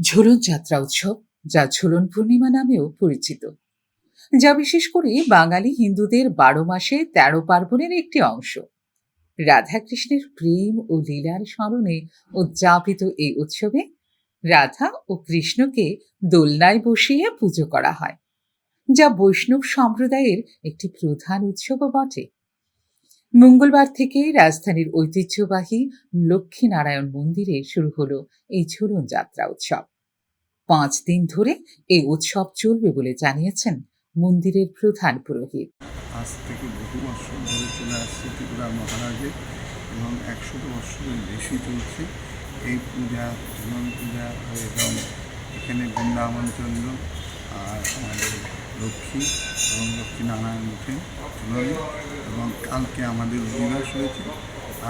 ঝুলন যাত্রা উৎসব, যা ঝুলন পূর্ণিমা নামেও পরিচিত, যা বিশেষ করে বাঙালি হিন্দুদের বারো মাসে তেরো পার্বণের একটি অংশ। রাধাকৃষ্ণের প্রেম ও লীলার স্মরণে উদযাপিত এই উৎসবে রাধা ও কৃষ্ণকে দোলনায় বসিয়ে পুজো করা হয়, যা বৈষ্ণব সম্প্রদায়ের একটি প্রধান উৎসবও বটে। মঙ্গলবার থেকে রাজধানীর ঐতিহ্যবাহী লক্ষ্মীনারায়ণ মন্দিরে শুরু হলো এই ঝুলন যাত্রা উৎসব। পাঁচ দিন ধরে এই উৎসব চলবে বলে জানিয়েছেন মন্দিরের প্রধান পুরোহিত। আজ থেকে বহু বছর ধরে চলে আসছে ত্রিপুরা মহারাজের এবং একশত বছরের বেশি চলছে এই পূজা ঝুলন পূজা এবং এখানে বৃন্দাবন চন্দ্র আর আমাদের লক্ষ্মী এবং লক্ষ্মী নারায়ণ উঠে এবং কালকে আমাদের দিবস হয়েছে।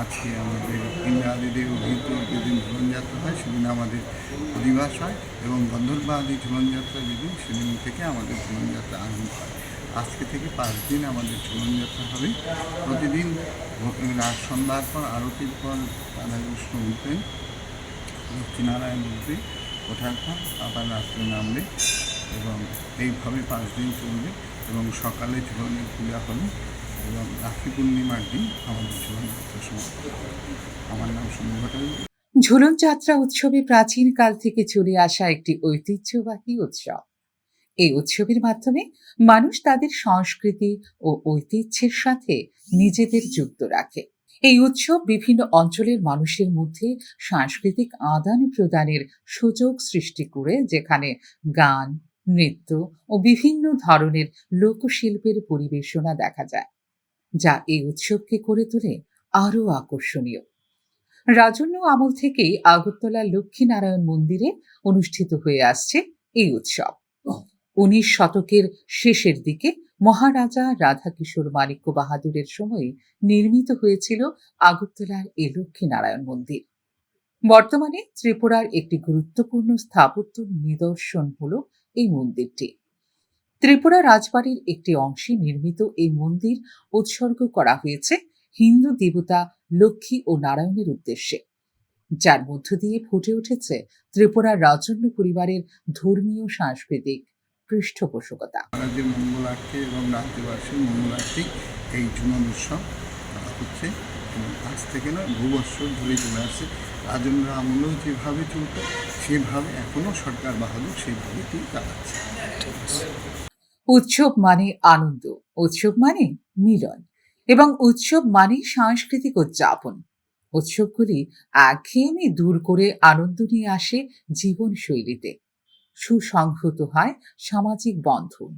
আজকে আমাদের ইংরাজিদের অভিহিত যেদিন ঝুলনযাত্রা হয়, সেদিন আমাদের দিবস হয় এবং গন্ধর্বাদি ঝুলনযাত্রা যেদিন, সেদিন থেকে আমাদের জীবনযাত্রা আরম্ভ হয়। আজকে থেকে পাঁচ দিন আমাদের ঝুলনযাত্রা হবে। প্রতিদিন সন্ধ্যার পর, আরতির পর রাধাকৃষ্ণ উঠবেন লক্ষ্মীনারায়ণ উঠবে, ওঠার পর আবার রাত্রে নামবে এবং এইভাবে পাঁচ দিন চলবে এবং সকালে ঝুলনের পূজা হবে এবং রাখি পূর্ণিমার দিন আমাদের ঝুলনযাত্রা আমার নাম ঝুলন যাত্রা উৎসবে প্রাচীন কাল থেকে চলে আসা একটি ঐতিহ্যবাহী উৎসব। এই উৎসবের মাধ্যমে মানুষ তাদের সংস্কৃতি ও ঐতিহ্যের সাথে নিজেদের যুক্ত রাখে। এই উৎসব বিভিন্ন অঞ্চলের মানুষের মধ্যে সাংস্কৃতিক আদান প্রদানের সুযোগ সৃষ্টি করে, যেখানে গান, নৃত্য ও বিভিন্ন ধরনের লোকশিল্পের পরিবেশনা দেখা যায়, যা এই উৎসবকে করে তোলে আরও আকর্ষণীয়। রাজন্য আমল থেকেই আগরতলা লক্ষ্মীনারায়ণ মন্দিরে অনুষ্ঠিত হয়ে আসছে এই উৎসব। উনিশ শতকের শেষের দিকে মহারাজা রাধাকিশোর মাণিক্য বাহাদুরের সময়ে নির্মিত হয়েছিল আগরতলার এই লক্ষ্মীনারায়ণ মন্দির। বর্তমানে ত্রিপুরার একটি গুরুত্বপূর্ণ স্থাপত্য নিদর্শন হল এই মন্দিরটি। ত্রিপুরা রাজবাড়ির একটি অংশে নির্মিত এই মন্দির উৎসর্গ করা হয়েছে হিন্দু দেবতা লক্ষ্মী ও নারায়ণের উদ্দেশ্যে। যার মধ্য দিয়ে ফুটে উঠেছে ত্রিপুরার রাজন্য পরিবারের ধর্মীয় সাংস্কৃতিক পৃষ্ঠপোষকতা। মঙ্গলার্থে এবং রাজ্যবাসীর মঙ্গলার্থে এই উৎসব হচ্ছে আজ থেকে নয় বহু বছর ধরে চলে আসছে। রাজেন্দ্র আমলেও যেভাবে চলত সেভাবে এখনও সরকার বাহাদুর সেইভাবেই চালাচ্ছে উৎসব মানে আনন্দ উৎসব মানে মিলন। এবং উৎসব মানে সাংস্কৃতিক উদযাপন। উৎসবগুলি একঘেয়েমি দূর করে আনন্দ নিয়ে আসে জীবনশৈলীতে। সুসংহত হয় সামাজিক বন্ধন।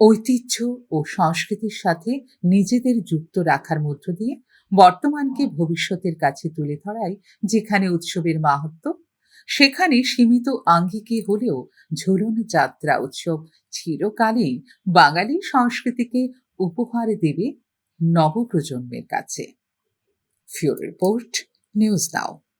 ঐতিহ্য ও সংস্কৃতির সাথে নিজেদের যুক্ত রাখার মধ্য দিয়ে বর্তমানকে ভবিষ্যতের কাছে তুলে ধরাই যেখানে উৎসবের মাহাত্ম, সেখানে সীমিত আঙ্গিকে হলেও ঝুলন যাত্রা উৎসব চিরকালেই বাঙালি সংস্কৃতিকে উপহার দেবে নবপ্রজন্মের কাছে। ফিওর রিপোর্ট নিউজ নাও।